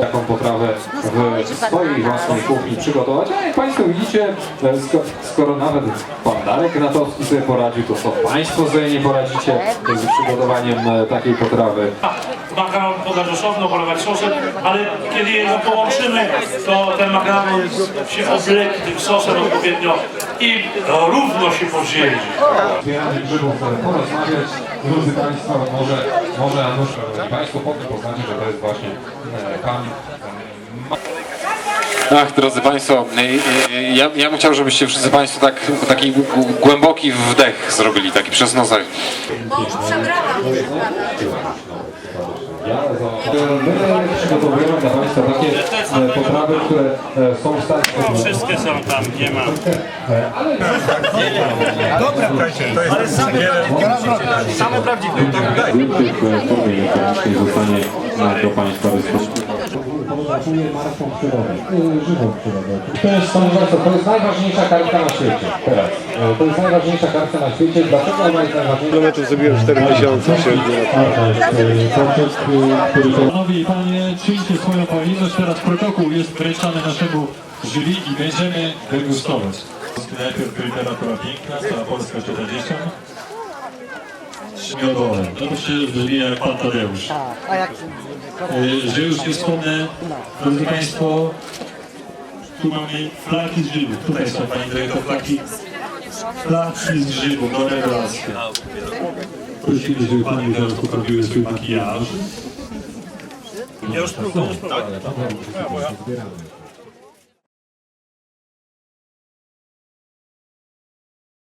taką potrawę w swojej własnej kuchni przygotować. A jak Państwo widzicie, e, sko- skoro nawet Pan Darek Natowski sobie poradził, to co Państwo sobie nie poradzicie z przygotowaniem e, takiej potrawy. makaron podać osobno, polewać sosem, ale kiedy je połączymy, to ten makaron się obleki tym sosem odpowiednio i równo się podzieli. Zbieramy grzybów e, porozmawiać. Drodzy Państwo, może, może Anusz, e, Państwo potem poznacie, że to jest właśnie e, Pan Ach, drodzy Państwo, y, y, ja, ja bym chciał, żebyście wszyscy Państwo tak, taki głęboki wdech zrobili, taki przez nosek. Bo pana. My przygotowujemy dla Państwa takie e, potrawy, które e, są w stanie... Wszystkie są tam, nie ma. Link w formie elektronicznej zostanie e, do Państwa dyspozycji atakuje marką przyrodę, e, żywą przyrodę. To jest to jest najważniejsza kartka na świecie teraz. E, to jest najważniejsza kartka na świecie, dlaczego ona jest najważniejsza? Kilometrów zrobiłem 4 miesiące. Tak. Tak, tak. e, Panowie i panie, czyńcie swoją powinność, teraz protokół jest wręczany naszemu jury i będziemy degustować. Najpierw literatura piękna, cała Polska czyta 10 przymiotowe. To się brzmi jak pan Tadeusz. Tak, a jak... E, że już nie wspomnę, drodzy Państwo, tu mamy flaki z grzybów. Tutaj są Pani Dyrektor flaki. Flaki z grzybów, do rewelacji. Prosimy, żeby Pani zaraz poprawiły swój makijaż. Ja już próbowałem, tak? tak, tak.